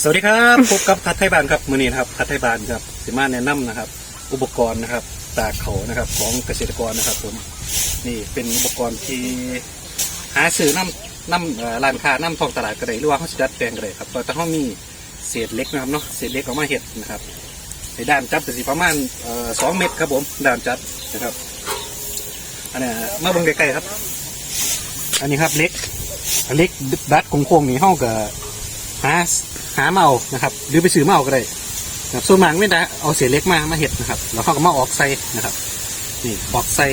สวัสดีครับพบกับพัดไทยบานครับมือนี้นะครับพัดไทยบานครับสิมาแนะนำนะครับ อุปกรณ์นะครับ ตากเขานะครับของเกษตรกรนะครับผมนี่เป็นอุปกรณ์ที่หาซื้อน้ำน้ำร้านค้าน้ำทองตลาดก็ได้หรือว่าเขาสิดัดแปลงก็ได้ครับแต่เขามีเศษเล็กนะครับเนาะเศษเล็กออกมาเห็ดนะครับในด้านจับจะสิประมาณสองเมตรครับผมด้านจับนะครับอันนี้มาบิ่งใกล้ๆครับ อันนี้ครับเล็กเล็กดัดโค้งๆนี่ห้องกับ หาหาเมานะครับ หรือไปซื้อเมาก็ได้นะครับส่วนมากไม่ได้เอาเศษเล็กมามาเห็ดนะครับแล้วเขาก็มาออกใส่นะครับนี่ออกใส่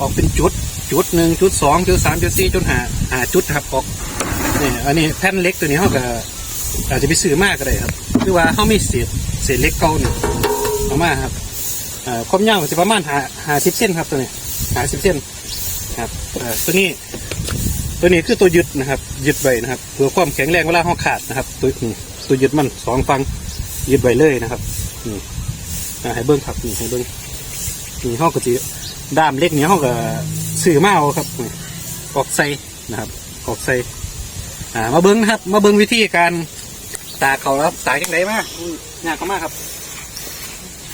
ออกเป็นจุดจุดหนึ่งจุดสองจุดสามจุดสี่จุดห้าหาจุดครับออกนี่อันนี้แผ่นเล็กตัวนี้เขาก็อาจจะไปซื้อมากก็ได้ครับคือว่าเขามีเศษเศษเล็กเก่าเนี่ยเอามาครับเอ่อความยาวจะประมาณหาหาสิบเส้นครับตัวนี้หาสิบเส้นครับตัวนี้ ตัวนี้คือตัวยึดนะครับ ยึดไว้นะครับเพื่อความแข็งแรงเวลาห้อขาดนะครับ ตัวนี้ตัวยึดมันสองฟังยึดไว้เลยนะครับนี่อาให้เบิ้งครับนี่ให้เบิ้งนี่ห้องก็จะด้ามเล็กนี้ห้องก็ซื้อมาเอาครับนี่กอกใส่นะครับกอกใส่อ่ามาเบิ้งนะครับ มาเบิ้งวิธีการตากเขาครับตากยังไงมาอืมงานเขามากครับ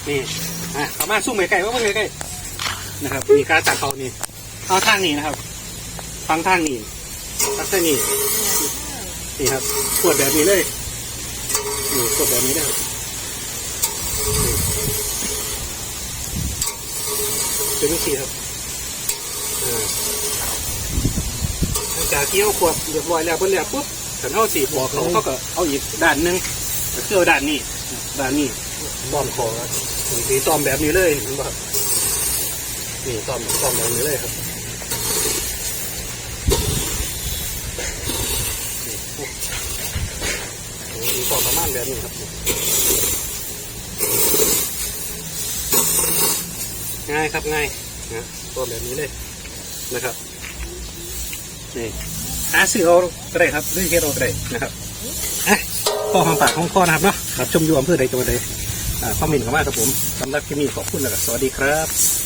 นี่อ่าเขามาสู้ใไก่ว่าเบิ้งใกล้ๆนะครับมีการตากเขานี่เอาทางนี้นะครับ ฟังทางนี้ทักษะนี้นี่ครับขวดแบบนี้เลยนี่ขวดแบบนี้นะครับนี่เป็นวิธีครับอ่าหลังจากที่เอาขวดเรียบร้อยแล้วเพิ่นแล้วปุ๊บถ้าเอาสีบอกเขาเขาก็เอาอีกด้านหนึ่งก็คือเอาด้านนี้ด้านนี้ต้อมคอนี่สีต้อมแบบนี้เลยเห็นป่ะครับนี่ต้อมต้อมแบบนี้เลยครับ มีความประมาณแบบนี้ครับง่ายครับง่ายนะตัวแบบนี้เลยนะครับนี่หาซื้อเอาก็ได้ครับหรือเฮ็ดเอาก็ได้นะครับอะพอหอมปากของคอนะครับเนาะครับชมอยู่อำเภอใดจังหวัดใดอ่าคอมเมนต์เข้ามาครับผมสำหรับที่นี่ขอบคุณแล้วก็สวัสดีครับ